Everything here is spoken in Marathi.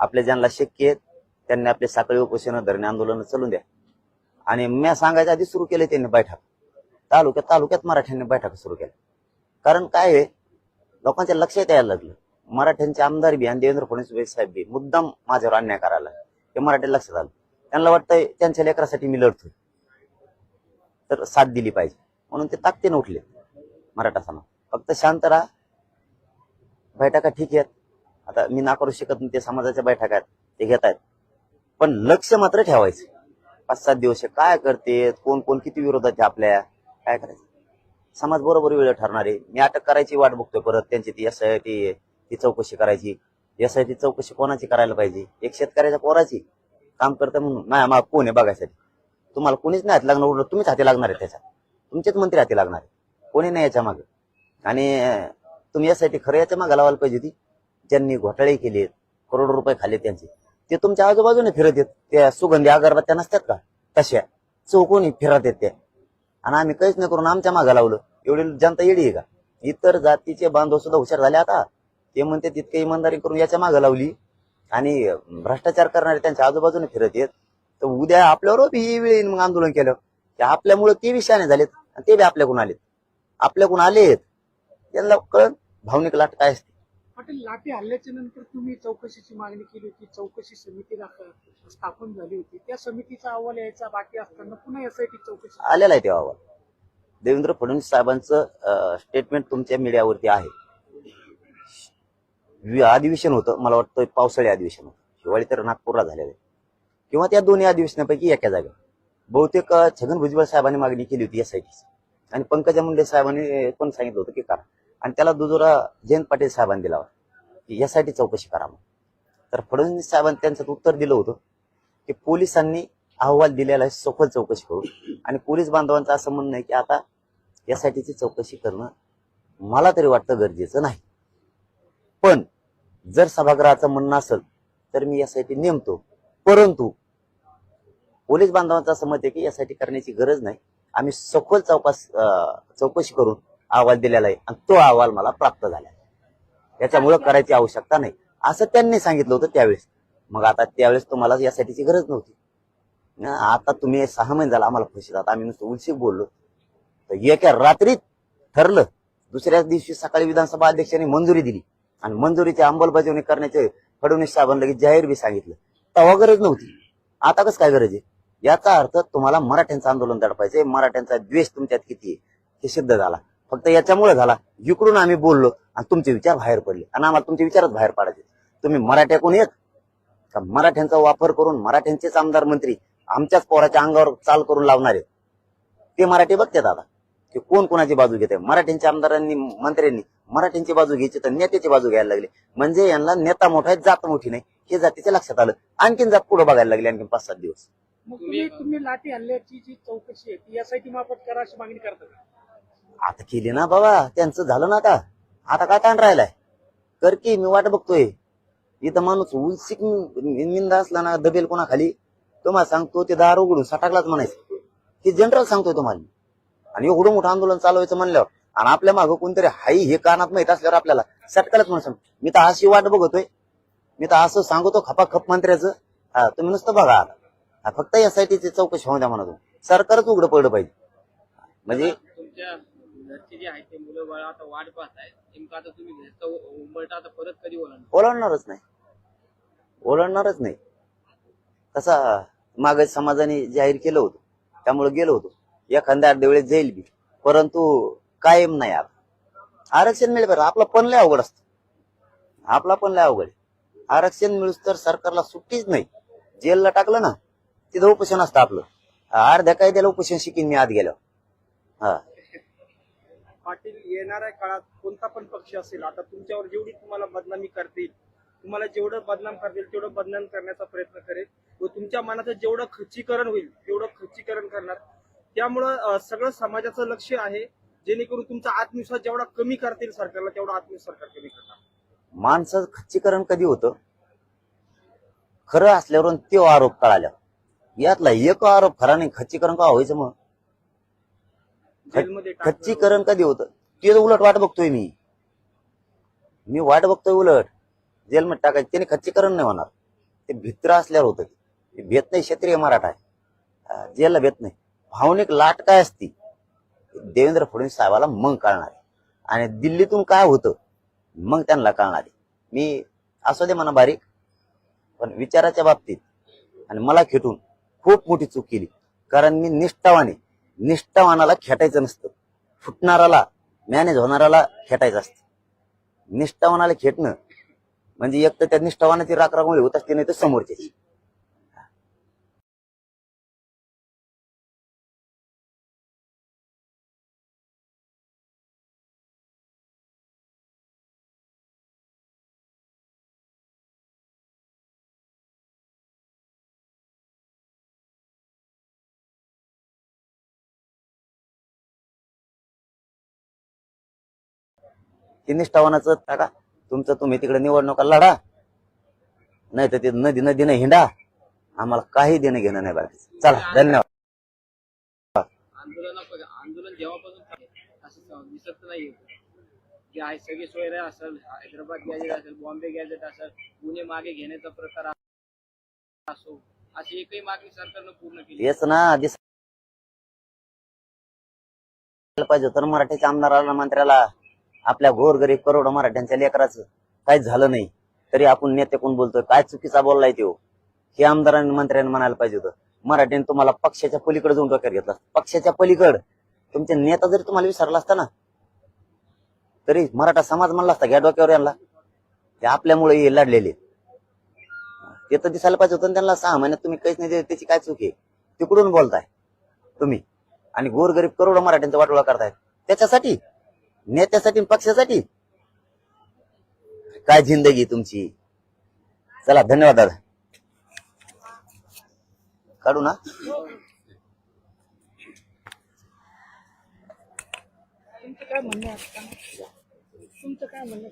आपल्या ज्यांना शक्य आहेत त्यांनी आपले साखळी उपोषण धरणे आंदोलन चालून द्या. आणि मी सांगायच्या आधी सुरू केले त्यांनी बैठक. तालुक्यात तालुक्यात मराठ्यांनी बैठक सुरू केल्या कारण काय आहे? लोकांच्या लक्षात यायला लागलं. मराठ्यांचे आमदार बी आणि देवेंद्र फडणवीस साहेब बी मुद्दाम माझ्यावर अन्याय करायला हे मराठी लक्षात आलं. त्यांना वाटतंय त्यांच्या लेकरासाठी मी लढतोय. तर साथ दिली पाहिजे. म्हणून ते ताकदीने उठले मराठा समाज. फक्त शांत राहा. बैठका ठीक आहेत. आता मी नाकारू शकत नाही ते समाजाच्या बैठका आहेत ते घेत आहेत पण लक्ष मात्र ठेवायचं. पाच सात दिवस काय करते कोण कोण किती विरोधात आहे आपल्या काय करायचं? समाज बरोबर वेळ ठरणार आहे. मी अटक करायची वाट बघतोय परत. त्यांची ती एस आय टी ती चौकशी करायची. एस आय टी चौकशी कोणाची करायला पाहिजे? एक शेतकऱ्याच्या पोराची. काम करतं म्हणून. नाही मग कोण आहे बघायसाठी? तुम्हाला कोणीच नाही हाती लागणार. उरलं तुम्हीच हाती लागणार आहे त्याच्या. तुमचेच मंत्री हाती लागणार आहे. कोणी नाही याच्या मागे. आणि तुम्ही यासाठी खरं याच्या मागे लावायला पाहिजे ती ज्यांनी घोटाळे केले करोड रुपये खाले त्यांचे ते तुमच्या आजूबाजूने फिरत येत त्या सुगंधी अगरबत्त्या नसतात का? तशा चौकोनी फिरत येत त्या. आणि आम्ही काहीच नाही करून आमच्या मागे लावलं. एवढी जनता येडी आहे का? इतर जातीचे बांधव सुद्धा हुशार झाले आता. ते म्हणते तितके इमानदारी करून याच्या मागे लावली. आणि भ्रष्टाचार करणारे त्यांच्या आजूबाजूने फिरत येत तर उद्या आपल्यावर बी ही वेळ मग आंदोलन केलं. की आपल्यामुळे ते विषयाने झालेत आणि ते बी आपल्याकडून आलेत. आपल्याकडून आलेत. त्यांना कळत भावनिक लाट काय असते? पाटील लाठी हल्ल्याच्या नंतर तुम्ही चौकशीची मागणी केली होती चौकशी समिती दाखल स्थापन झाली होती. त्या समितीचा अहवाल यायचा बाकी असताना पुन्हा एसआयटी चौकशी आलेला आहे ते अहवाल. देवेंद्र फडणवीस साहेबांचं स्टेटमेंट तुमच्या मीडियावरती आहे. अधिवेशन होतं मला वाटतं पावसाळी अधिवेशन होतं. हिवाळी तर नागपूरला झालेलं आहे. किंवा त्या दोन्ही अधिवेशनापैकी एका जागा बहुतेक छगन भुजबळ साहेबांनी मागणी केली होती एसआयटीची आणि पंकजा मुंडे साहेबांनी पण सांगितलं होतं की करा. आणि त्याला दुजोरा जयंत पाटील साहेबांनी दिला की यासाठी चौकशी करा मग तर फडणवीस साहेबांनी त्यांचं उत्तर दिलं होतं की पोलिसांनी अहवाल दिलेला आहे सखोल चौकशी करू. आणि पोलीस बांधवांचं असं म्हणणं आहे की आता यासाठीची चौकशी करणं मला तरी वाटतं गरजेचं नाही. पण जर सभागृहाचं म्हणणं असेल तर मी यासाठी नेमतो. परंतु पोलीस बांधवांचं असं मत आहे की यासाठी करण्याची गरज नाही. आम्ही सखोल चौकस अं, चौकशी करून अहवाल दिलेला आहे. आणि तो अहवाल मला प्राप्त झाला त्याच्यामुळे करायची आवश्यकता नाही. असं त्यांनी सांगितलं होतं त्यावेळेस. मग आता त्यावेळेस तुम्हाला यासाठीची गरज नव्हती. ना, आता तुम्ही सहा महिने झाला आम्हाला फसितात आम्ही नुसतं उलशी बोललो. तर एका रात्रीत ठरलं. दुसऱ्या दिवशी सकाळी विधानसभा अध्यक्षांनी मंजुरी दिली. आणि मंजुरीची अंमलबजावणी करण्याचे फडणवीस साहेबांना लगेच जाहीर बी सांगितलं. तेव्हा गरज नव्हती. आता कसं काय गरज आहे? याचा अर्थ तुम्हाला मराठ्यांचं आंदोलन दडपायचंय. मराठ्यांचा द्वेष तुमच्यात किती आहे? हे सिद्ध झाला. फक्त याच्यामुळे झाला. इकडून आम्ही बोललो आणि तुमचे विचार बाहेर पडले. आणि आम्हाला तुमचे विचारच बाहेर पाडायचे. तुम्ही मराठ्याकडून येत का मराठ्यांचा वापर करून मराठ्यांचेच आमदार मंत्री आमच्याच पोराच्या अंगावर चाल करून लावणारे? ते मराठी बघतात आता की कोण कोणाची बाजू घेते? मराठ्यांच्या आमदारांनी मंत्र्यांनी मराठ्यांची बाजू घ्यायची तर नेत्याची बाजू घ्यायला लागली. म्हणजे यांना नेता मोठा आहे जात मोठी नाही. हे जातीच्या लक्षात आलं. आणखीन जात पुढे बघायला लागली आणखी पाच सात दिवस तुम्ही लाठी हल्ल्याची जी चौकशी आहे ती एसआयटी करा अशी मागणी करता आता केली ना बाबा त्यांचं झालं ना आता. आता काय ताण राहिलाय? कर की मी वाट बघतोय. इथं माणूस उलसिक निंदा असला ना दबेल कोणाखाली? तुम्हाला सांगतो ते दार उघडून सटाकलाच म्हणायचं. हे जनरल सांगतोय तुम्हाला आणि एवढं मोठं आंदोलन चालवायचं म्हणल्यावर आणि आपल्या मागं कोणतरी हाई हे कानात माहीत असल्यावर आपल्याला सटकालाच म्हणून सांग मी तर अशी वाट बघतोय. मी तर असं सांगतो खपाखप मंत्र्याचं. हा तुम्ही नुसतं बघा आता. हा, फक्त एसआयटीची चौकशी होऊ द्या म्हणा तुम्ही. सरकारच उघडं पडलं पाहिजे. म्हणजे घरचे जे आहेत ते मुलं बाळ आता वाट पाहत आहेत नेमकं आता तुम्ही उंबरटा आता परत कधी ओलांडणार ओलांडणारच नाही. ओलांडणारच नाही. तसा माग समाजाने जाहीर केलं होतं. त्यामुळे गेलो होतो. एखाद्या अर्ध्या वेळेस जाईल बी. परंतु कायम नाही आता आरक्षण मिळेल बरं. आपला पण लय अवघड असतं. आपला पण लय अवघड आरक्षण मिळूस तर सरकारला सुट्टीच नाही. जेलला टाकलं ना तिथं उपोषण असतं आपलं. अर्ध्या कायद्याला उपोषण शिकीन मी आत गेल्यावर. हा. पाटील येणाऱ्या काळात कोणता पण पक्ष असेल आता तुमच्यावर जेवढी तुम्हाला बदनामी करतील तुम्हाला जेवढं बदनाम करतील तेवढं बदनाम करण्याचा प्रयत्न करेल. व तुमच्या मनाचं जेवढं खच्चीकरण होईल तेवढं खच्चीकरण करणार. त्यामुळं सगळं समाजाचं लक्ष आहे जेणेकरून तुमचा आत्मविश्वास जेवढा कमी करतील सरकारला तेवढा आत्मविश्वास सरकार कमी करणार. माणसं खच्चीकरण कधी होतं? खरं असल्यावरून तो आरोप कळाल्या यातला एक आरोप खरा नाही खच्चीकरण का व्हायचं मग? खच्चीकरण कधी होतं? ते उलट वाट बघतोय मी. मी वाट बघतोय उलट. जेलमध्ये टाकायचं त्याने खच्चीकरण नाही होणार. ते भित्र असल्यावर होतं ते. भेट नाही क्षेत्रीय मराठा आहे. जेलला भेत भेट नाही. भावनिक लाट काय असती? देवेंद्र फडणवीस साहेबाला मग कळणार आहे. आणि दिल्लीतून काय होतं? मग त्यांना कळणार आहे. मी असू दे म्हणा बारीक पण विचाराच्या बाबतीत आणि मला खेटून खूप मोठी चूक केली. कारण मी निष्ठावाने निष्ठावानाला खेटायचं नसतं. फुटणाराला मॅनेज होणाऱ्याला खेटायचं असतं. निष्ठावानाला खेटणं म्हणजे एक तर त्या निष्ठावानाची राखराखोळी होत असते नाही तर समोरच्याची. ते निष्ठावानाचं टाका. तुमचं तुम्ही तिकडे निवडणुका लढा. नाही तर ते नदी नदीनं हिंडा. आम्हाला काही देणं घेणं नाही बाकी. चला धन्यवाद. आंदोलन आंदोलन जेव्हापासून दिसत नाही जे आहे सगळे सोयरे असेल हैदराबाद गॅजेट असेल बॉम्बे गॅजेट असेल पुणे मागे घेण्याचा प्रकार असो अशी एकही मागणी सरकारनं पूर्ण केली. तेच ना दिसायला पाहिजे तर मराठीच्या आमदाराला मंत्र्याला. आपल्या गोरगरीब करोड मराठ्यांच्या लेकराचं काहीच झालं नाही. तरी आपण नेते कोण बोलतोय? काय चुकीचा बोललाय तो हे आमदारांनी मंत्र्यांनी म्हणायला पाहिजे होतं. मराठ्यांनी तुम्हाला पक्षाच्या पलीकडे जाऊन डोक्यात घेतला पक्षाच्या पलीकड. तुमचे नेता जरी तुम्हाला विसरला असता ना तरी मराठा समाज म्हणला असता घ्या डोक्यावर यांना. ते आपल्यामुळे हे लढलेले. ते तर दिसायला पाहिजे होतं ना त्यांना सहा महिन्यात तुम्ही काहीच नाही त्याची काय चूक आहे? तिकडून बोलताय तुम्ही? आणि गोरगरीब करोडो मराठ्यांचा वाटोळा करताय त्याच्यासाठी नेत्यासाठी पक्षासाठी. काय जिंदगी तुमची? चला धन्यवाद दादा. काढू ना. तुमचं काय म्हणणं तुमचं काय म्हणणं